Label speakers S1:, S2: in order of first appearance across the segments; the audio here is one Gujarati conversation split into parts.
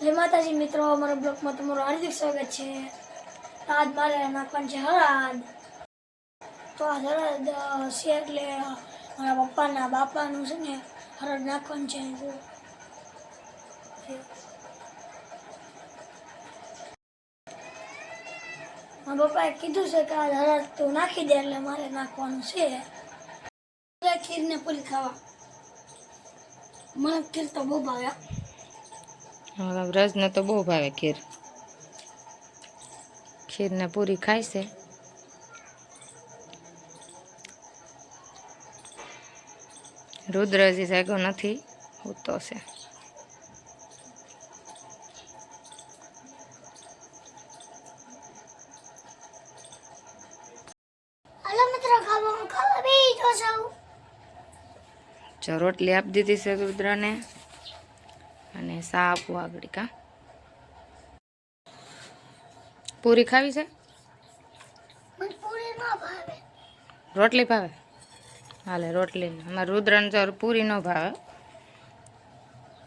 S1: જય માતાજી મિત્રો, અમારા બ્લોગમાં તમારું હાર્દિક સ્વાગત છે. આજ મારે નાખવાનું છે હળદ તો આ હળદ છે એટલે મારા પપ્પાના બાપાનું છે ને હરદ નાખવાનું છે. મારા પપ્પાએ કીધું છે કે આ હળદ તું નાખી દે એટલે મારે નાખવાનું છે. ખીરને પૂરી ખાવા. મને ખીર તો બહુ ભાવે.
S2: હા વ્રજને તો બહુ ભાવે ખીર. ખીરને પૂરી ખાય છે. રુદ્ર હજી જાગો નથી ઉતો છે. રોટલી આપી દીધી છે રુદ્રને. અને સા આપવું આગળ કા પૂરી ખાવી છે
S1: મને પૂરી ના ભાવે
S2: રોટલી ભાવે હાલે રોટલી અમારે રુદ્રને જો પૂરી ન ભાવે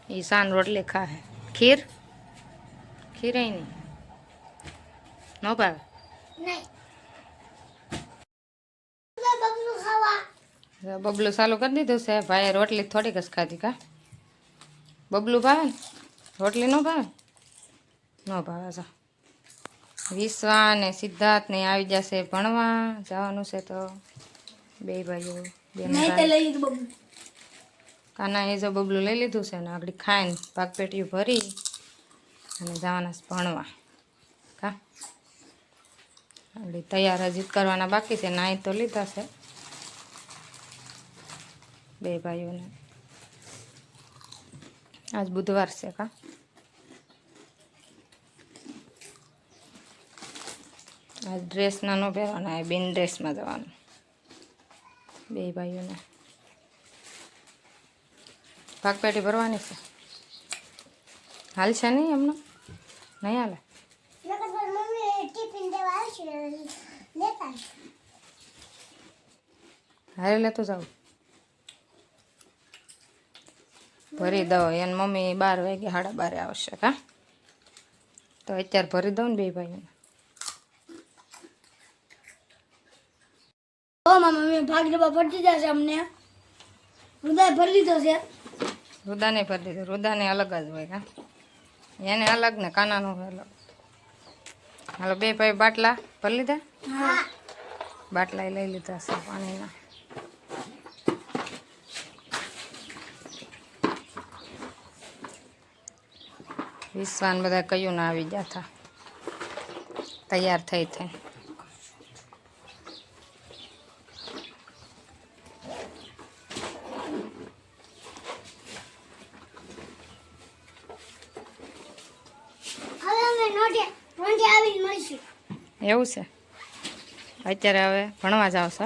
S2: એ સાન રોટલી ખાહે ખીર ખીર નહીં ન ભાવે
S1: નહીં બબલું ખાવા
S2: હવે બબલું ચાલુ કરી દીધું છે ભાઈએ રોટલી થોડીક જ ખાધી કા બબલું ભાવે? ને રોટલી ન ભાવે? ન ભાવે છે વિશ્વા ને સિદ્ધાર્થ ને આવી જશે ભણવા. જવાનું છે તો બે ભાઈઓ બે કાના એ જો બબલું લઈ લીધું છે ને આગળ ખાઈને પાક પેટીયું ભરી અને જવાના છે ભણવા. કા? આગળ તૈયાર હજી કરવાના બાકી છે નાઈ તો લીધા છે. બે ભાઈઓને આજ બુધવાર છે, કા? આજ ડ્રેસ ના પહેરવાના એ બિન ડ્રેસમાં જવાનું. બે ભાઈઓને. પાકપેટી ભરવાની છે? હાલ છે નહીં એમનો? નહીં હાલે? હારે લેતો જાઉં. ભરી દઉં. એને મમ્મી બાર વાગે સાડા બારે આવશે હા તો અત્યારે ભરી દઉં ને બે ભાઈઓને
S1: ઓ મમ્મી ભાગ ડબ્બા ભરતી જશે અમને. હૃદય ભરી લીધો છે.
S2: રુદાને ભરી દીધો. રુદાને અલગ જ હોય હા એને અલગ ને કાનાનો અલગ. હાલો બે ભાઈ બાટલા ભરી લીધા? બાટલા લઈ લીધા છે પાણીના. વિશ્વાન બધા કયું ના આવી ગયા હતા તૈયાર થઈ થઈ
S1: હવે અમે નોટે નોટે આવીને મળીશું
S2: એવું છે અત્યારે હવે ભણવા જાવ છો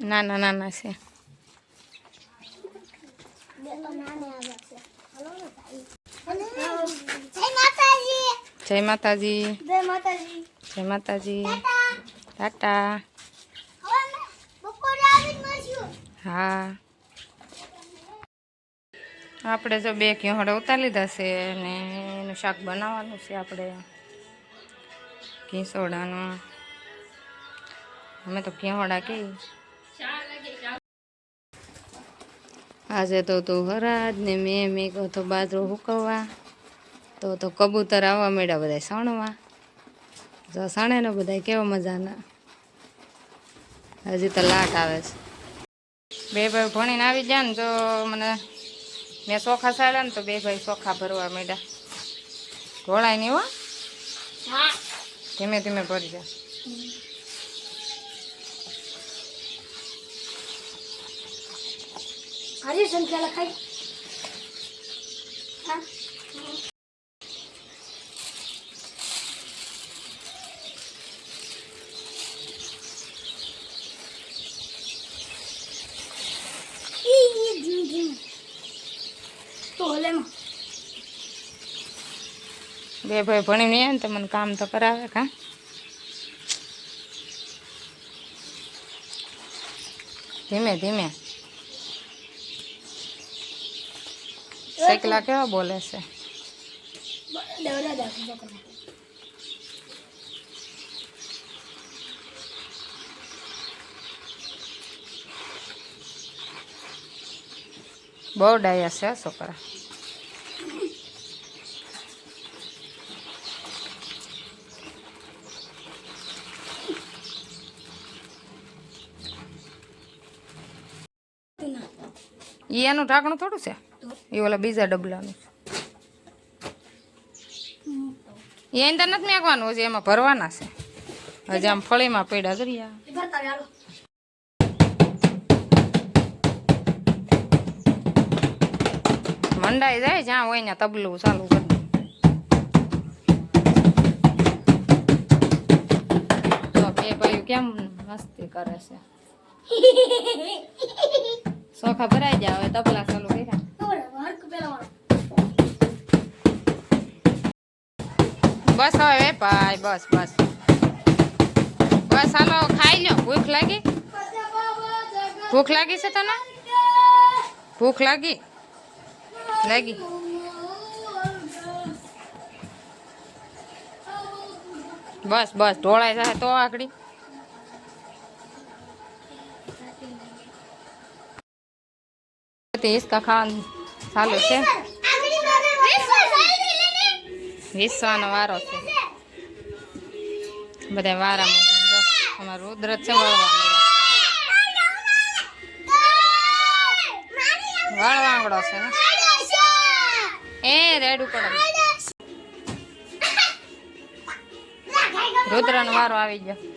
S2: નાના નાના છે
S1: જય માતાજી
S2: જય માતાજી
S1: જય માતાજી
S2: જય માતાજી ટાટા
S1: હવે અમે બપોરે આવીને મળશું
S2: હા આપણે જો બે ઘીહોડા ઉતારી લીધા છે અને એનું શાક બનાવવાનું છે આપણે ઘી સોડાનું અમે તો ઘીહોડા કે આજે તો તું હરાજ ને મેં મેં કહો તો બાજરો હુકવવા. તો તો કબૂતર આવવા મળ્યા બધા સણવા. જો સણે ને બધા કેવા મજાના. હજી તો લાટ આવે છે. બે ભાઈ ભણીને આવી ગયા ને તો મને મેં ચોખા સાડ્યા ને તો બે ભાઈ ચોખા ભરવા માંડ્યા. ઢોળાય નહીં હો. ધીમે ધીમે ભરી જાય
S1: આજે સંખ્યા લખાય હા તો હલેમાં
S2: બે ભાઈ ભણી નહીં ને તો મને કામ તો કરાવે કા ધીમે ધીમે શેકલા કેવા બોલે છે? બહુ ડાયા છે છોકરા. એનું ઢાંકણું થોડું છે? એ ઓલા બીજા ડબલાનું છે એ અંદર નથી નાખવાનું હજી એમાં ભરવાના છે હજી આમ ફળીમાં પડ્યા જરિયા
S1: ભરતા ચાલો
S2: મંડાઈ જાય જ્યાં હોય ત્યાં તબલું ચાલુ કરી દે. તો બે ભાઈઓ કેમ મસ્તી કરે છે સોખા ભરાઈ જાય હવે તબલા ચાલુ બસ હવે એ ભાઈ બસ બસ બસ હાલો ખાઈ લો ભૂખ લાગી ભૂખ લાગી છે તને ભૂખ લાગી લાગી બસ બસ ઢોળાઈ જાય તો આકડી હિસકા ખાવાનું ચાલુ છે વિશ્વાનો વારો છે. બધા વારામાં અમારું રુદ્ર છે વળવાંગડો છે એ રેડું પડે રુદ્રનો વારો આવી ગયો.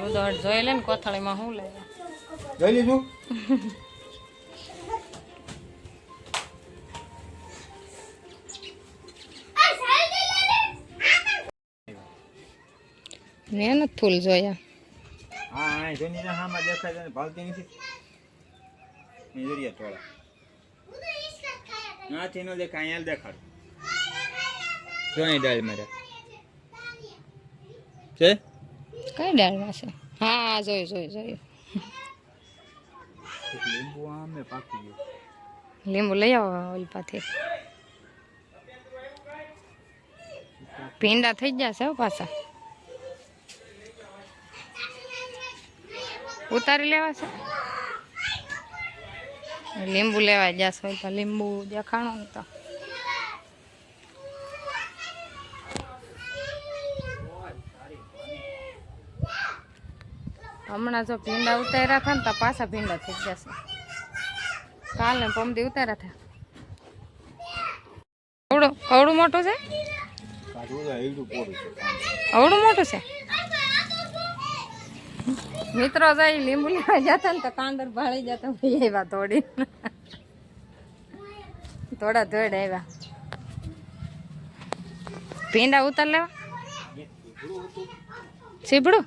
S2: હું તો જોઈ લે ને કોથળીમાં શું લેવા
S3: જોઈ લીધું?
S2: મેં નથી ફૂલ જોયા.
S3: હા હા જોની ના હામાં દેખાય છે ભાવતી નથી. જોઈએ થોડા. નાથી નો દેખાય અહીંયા દેખાડ. જોઈ ડાળ મારે. છે?
S2: કઈ ડાળમાં છે હા જોયું જોયું જોયું
S3: લીંબુ આમે પાકી ગયું
S2: લીંબુ લઈ આવો ઓલપાથી ભીંડા થઈ જશે હો પાછા ઉતારી લેવા છે લીંબુ લેવા જશે હોય તો લીંબુ દેખાણો ને તો હમણાં જો ભીંડા ઉતાર્યા હતા ને તો પાછા ભીંડા થઈ જશે કાલ ને પમદી ઉતાર્યા હતા કવડું કવડું મોટું છે
S3: કાઢવું તો એવડું પોડું છે
S2: અવડું મોટું છે મિત્રો જાય લીંબુ લેવા જતા ને તો કાંદર ભાળી જતા ભાઈ એવા તોડી થોડા ધોડ આવ્યા ભીંડા ઉતાર લેવા સીબડું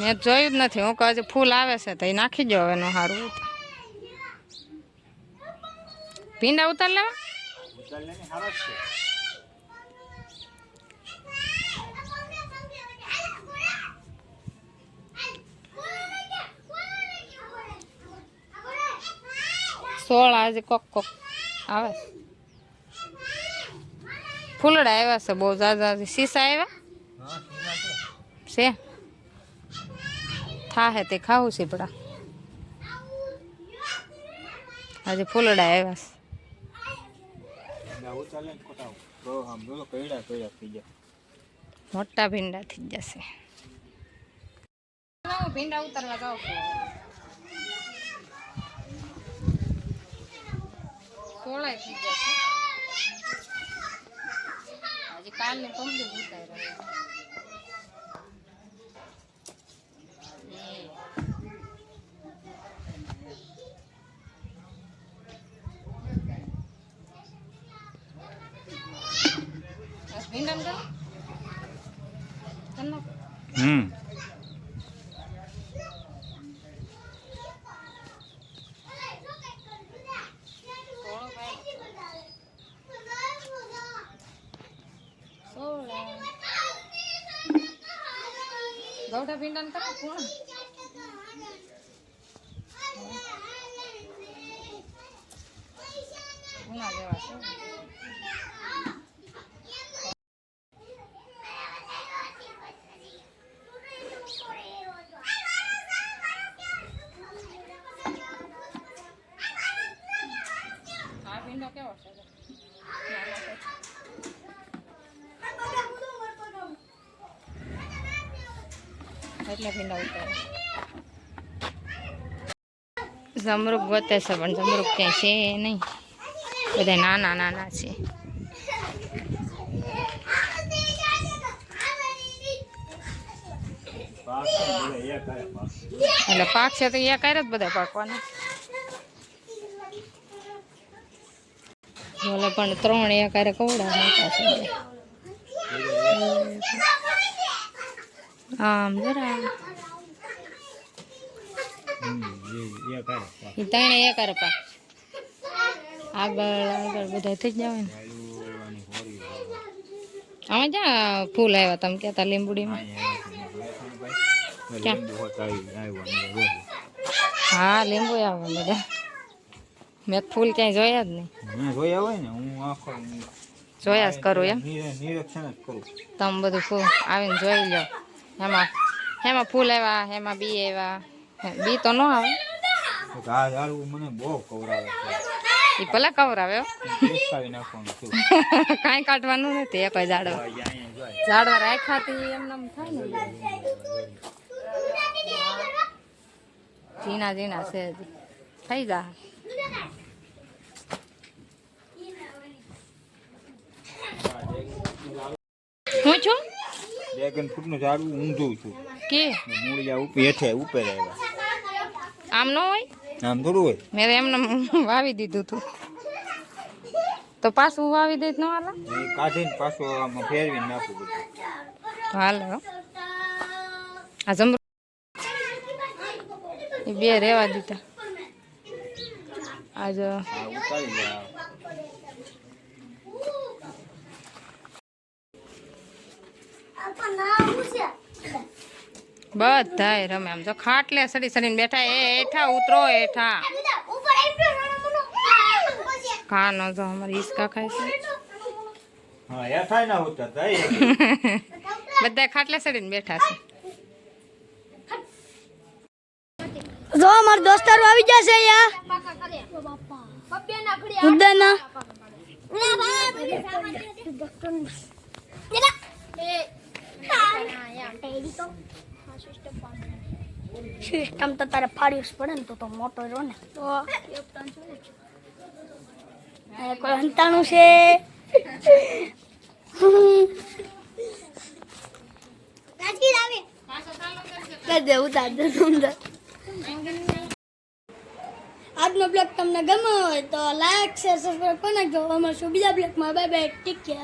S2: મેં જોયું જ નથી. હું કહું ફૂલ આવે છે તો એ નાખી દો હવે એનું સારું ભીંડા ઉતાર લેવા? સોળ આજે કોક કોક આવે. ફૂલડા આવ્યા છે બહુ ઝાઝા સીસા આવ્યા?
S3: છે?
S2: થાહે તે ખાવું છે પડા આજે ફૂલડા આવ્યા છે
S3: ના ઉતાર લેને ખોટા તો આમ બોલો કઈડા કઈડા થઈ ગયા
S2: મોટા ભીંડા થઈ જશે ભીંડા ઉતારવા જાવ સોળાય થઈ જશે હજી કાલને કમ્પ્લીટ ઉતાર્યા
S3: હમ.
S2: ગૌઠા ભીંડા ને કરો કોણ ઉના જેવા છે આ ભીંડો કેવો છે ભીંડા ઉતારે જમરૂક ગોતે છે, પણ જમરૂક ક્યાંય છે નહીં. બધા નાના નાના છે. એટલે પાક છે તો એ કરે જ બધા પાકવાના. બોલે પણ ત્રણ એ કવડા મોટા છે. આમ જરા.
S3: ત્રણે એક પાક.
S2: આગળ આગળ બધા થઈ જ આવે ને. અમે જ્યાં ફૂલ આવ્યા તમે કહેતા લીંબુડીમાં. હા લીંબુ આવે બધા મેં ફૂલ ક્યાંય જોયા જ નહીં.
S3: જોયા હોય ને હું આખો
S2: જોયા જ કરું એમ.
S3: નિરીક્ષણ જ કરું.
S2: તમે બધું ફૂલ આવીને જોઈ લો એમાં એમાં ફૂલ આવ્યા એમાં બી આવ્યા હે, બી તો ન આવે
S3: તો કે આ ઝાડવું મને બહુ કવરાવે છે
S2: એ ભલે કવરાવે હો.
S3: બેસાવી નાખવાનું થયું
S2: કાંઈ કાઢવાનું નથી એ કોઈ ઝાડવા
S3: અહીંયા અહીંયા જોય
S2: ઝાડવા રાખાતી એમને એમ થાય ને ઝીણા ઝીણા છે હજી થઈ જા હું છું
S3: ડ્રેગન ફ્રૂટનું ઝાડવું ઊંધું છું.
S2: કે?
S3: મૂળિયા ઉપર હેઠે ઉપર આવ્યા.
S2: આમ ન હોય?
S3: આમ થોડું હોય?
S2: મેં એમને વાવી દીધું તું. તો પાછું વાવી દઈશ ન હાલ?
S3: કાઢીને પાછું આમાં ફેરવીને નાખું બધું.
S2: હાલે આ જમ બે રહેવા દીધા. આજ
S3: ઉતારી લે આ.
S2: બધાય રમે. આમ જો ખાટલે સડી સડીને બેઠા. એ હેઠા ઉતરો હેઠા. ખાનો જો અમારે ઈસકા ખાય છે. બધા ખાટલે સડીને બેઠા છે.
S1: જો અમારા દોસ્તારો આવી જશે યા મુદ્દાના સિસ્ટમ તો તારે ફાડ્યું પડે ને તો તો મોટો રહ્યો ને. કોઈ હંતાણું છે? આજનો બ્લોગ તમને ગમ્યો હોય તો લાઈક શેર સબસ્ક્રાઈબ કરી નાખજો. અમારે બીજા બ્લોગમાં? Bye bye take care